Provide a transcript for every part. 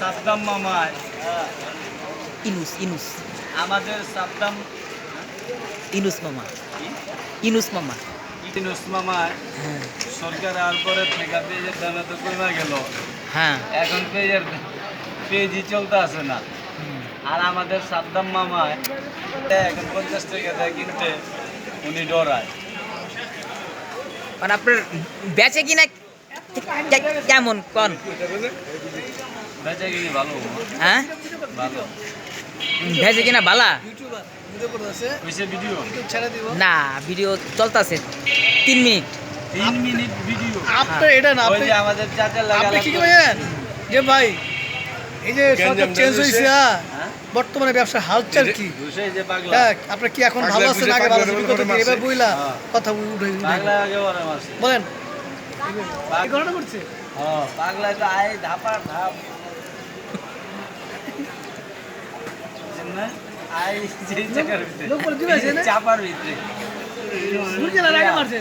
সাদ্দাম মামায় ইনুস ইনুস। আমাদের সাদ্দাম ইনুস মামা। ইনুস মামা। মামায় হ্যাঁ। সরকার আর পরে থেকে পেঁয়াজের দামে তো কমে গেল। হ্যাঁ। এখন পেঁয়াজের পেঁয়াজি চলতে আছে না। আর আমাদের সাদ্দাম মামায় এখন পঞ্চাশ টাকা দেয় কিনতে উনি ডরায়। মানে আপনার বেচে কিনা কেমন কন? বেচা হ্যাঁ? ভালো। ভেজে কিনা বালা না ভিডিও চলতেছে। তিন মিনিট। তিন মিনিট ভিডিও। আপনি এটা না আপনি আমাদের চাচা আপনি কি করবেন যে ভাই এই যে সরকার চেঞ্জ হয়েছে হ্যাঁ, হ্যাঁ? বর্তমানে ব্যবসার হালচাল কি? বুঝে হ্যাঁ আপনি কি এখন ভালো পাগলা আছেন? আগে ভালো আছেন এবার বইলা। হ্যাঁ। কথা উঠে বলেন। ঘটনা করছে পাগলা তো আয় ধাপা ধাপ। বুঝছেন না? জায়গার ভিতরে, লোক বলে দিবে আছে চাপার ভিতরে। মারছে?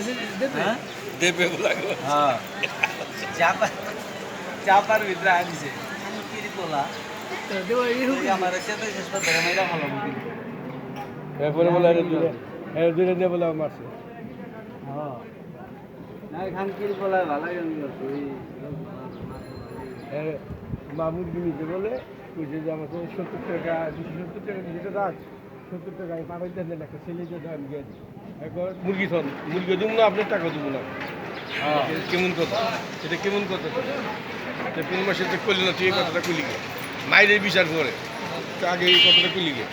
দেবে লাগল হ্যাঁ। চাপার ভিতরে আনিছে তোলা আমার ভালো এরপরে বলে আরে দূরে এর দূরে দিয়ে বলে আমার হ্যাঁ। না কি ভালো মামুর বলে বুঝে যে আমাকে সত্তর টাকা দুশো সত্তর টাকা দিতে রাখ সত্তর টাকা পাবাই দেন একটা ছেলে দিয়ে গিয়ে দিই এখন মুরগি থন মুরগি দিব না আপনার টাকা দিব না হ্যাঁ কেমন কথা এটা কেমন কথা এটা কোন মাসে তো করলি না তুই এই কথাটা করলি গে মাইরে বিচার করে আগে এই কথাটা করলি গে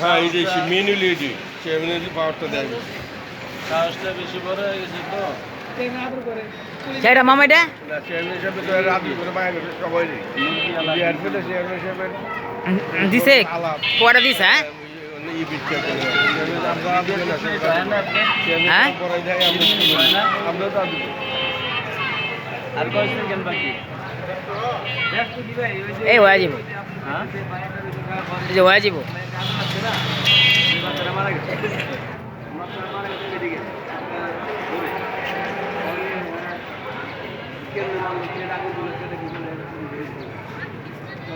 হ্যাঁ এই যে মেনুলি এই যে চেয়ারম্যানের পাওয়ারটা দেয় সাহসটা বেশি বড় হয়ে গেছে তো সেটা মামা চেয়ারম্যান হিসাবে তো রাজি করে বাইরে সবাই বিহার ফেলে চেয়ারম্যান হিসাবে। দিছে? কয়টা দিছে হ্যাঁ? হয়? এই হয়ে যাব হ্যাঁ? এই যে হয়ে যাব